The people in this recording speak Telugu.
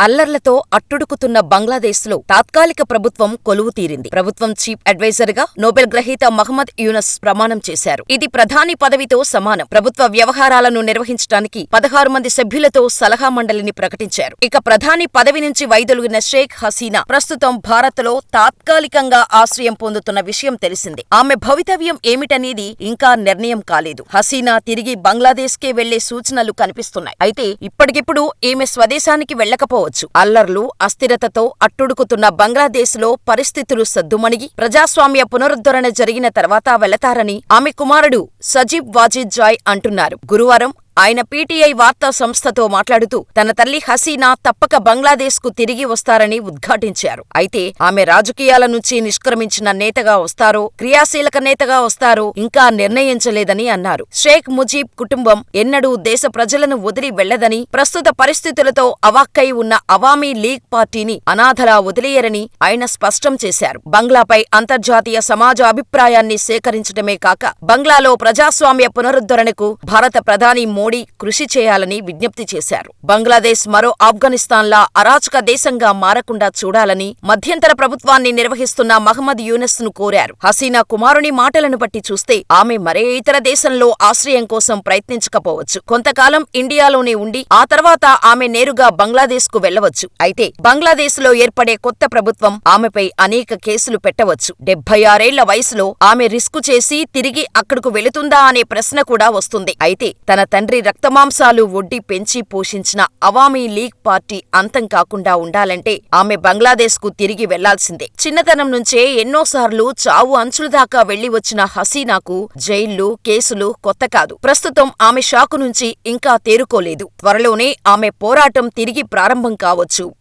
అల్లర్లతో అట్టుడుకుతున్న బంగ్లాదేశ్లో తాత్కాలిక ప్రభుత్వం కొలువు తీరింది. ప్రభుత్వం చీఫ్ అడ్వైజర్గా నోబెల్ గ్రహీత మహమ్మద్ యూనస్ ప్రమాణం చేశారు. ఇది ప్రధాని పదవితో సమానం. ప్రభుత్వ వ్యవహారాలను నిర్వహించడానికి పదహారు మంది సభ్యులతో సలహా మండలిని ప్రకటించారు. ఇక ప్రధాని పదవి నుంచి వైదొలిగిన షేక్ హసీనా ప్రస్తుతం భారత్లో తాత్కాలికంగా ఆశ్రయం పొందుతున్న విషయం తెలిసిందే. ఆమె భవితవ్యం ఏమిటనేది ఇంకా నిర్ణయం కాలేదు. హసీనా తిరిగి బంగ్లాదేశ్కే వెళ్ళే సూచనలు కనిపిస్తున్నాయి. అయితే ఇప్పటికిప్పుడు ఈమె స్వదేశానికి వెళ్ళకపోవచ్చు అల్లర్లు అస్థిరతతో అట్టుడుకుతున్న బంగ్లాదేశ్లో పరిస్థితులు సద్దుమణిగి ప్రజాస్వామ్య పునరుద్ధరణ జరిగిన తర్వాత వెళతారని ఆమె కుమారుడు సజీబ్ వాజిద్ జాయ్ అంటున్నారు. గురువారం ఆయన పీటీఐ వార్తా సంస్థతో మాట్లాడుతూ తన తల్లి హసీనా తప్పక బంగ్లాదేశ్కు తిరిగి వస్తారని ఉద్ఘాటించారు. అయితే ఆమె రాజకీయాల నుంచి నిష్క్రమించిన నేతగా వస్తారో క్రియాశీలక నేతగా వస్తారో ఇంకా నిర్ణయించలేదని అన్నారు. షేక్ ముజీబ్ కుటుంబం ఎన్నడూ దేశ ప్రజలను వదిలి వెళ్ళదని ప్రస్తుత పరిస్థితులతో అవాక్కై ఉన్న అవామీ లీగ్ పార్టీని అనాథలా వదిలేయరని ఆయన స్పష్టం చేశారు. బంగ్లాపై అంతర్జాతీయ సమాజ అభిప్రాయాన్ని సేకరించడమే కాక బంగ్లాలో ప్రజాస్వామ్య పునరుద్ధరణకు భారత ప్రధాని మోడీ కృషి చేయాలని విజ్ఞప్తి చేశారు. బంగ్లాదేశ్ మరో ఆఫ్ఘనిస్తాన్లా అరాచక దేశంగా మారకుండా చూడాలని మధ్యంతర ప్రభుత్వాన్ని నిర్వహిస్తున్న మహమ్మద్ యూనస్ను కోరారు. హసీనా కుమారుని మాటలను బట్టి చూస్తే ఆమె మరే ఇతర దేశంలో ఆశ్రయం కోసం ప్రయత్నించకపోవచ్చు. కొంతకాలం ఇండియాలోనే ఉండి ఆ తర్వాత ఆమె నేరుగా బంగ్లాదేశ్కు వెళ్ళవచ్చు అయితే బంగ్లాదేశ్లో ఏర్పడే కొత్త ప్రభుత్వం ఆమెపై అనేక కేసులు పెట్టవచ్చు. డెబ్బై ఆరేళ్ళ వయసులో ఆమె రిస్కు చేసి తిరిగి అక్కడకు వెళుతుందా అనే ప్రశ్న కూడా వస్తుంది. అయితే తన తండ్రి రక్తమాంసాలు ఒడ్డి పెంచి పోషించిన అవామీ లీగ్ పార్టీ అంతం కాకుండా ఉండాలంటే ఆమె బంగ్లాదేశ్కు తిరిగి వెళ్ళాల్సిందే. చిన్నతనం నుంచే ఎన్నోసార్లు చావు అంచుల దాకా వెళ్ళి వచ్చిన హసీనాకు జైళ్ళు కేసులు కొత్త కాదు. ప్రస్తుతం ఆమె షాకు నుంచి ఇంకా తేరుకోలేదు. త్వరలోనే ఆమె పోరాటం తిరిగి ప్రారంభం కావచ్చు.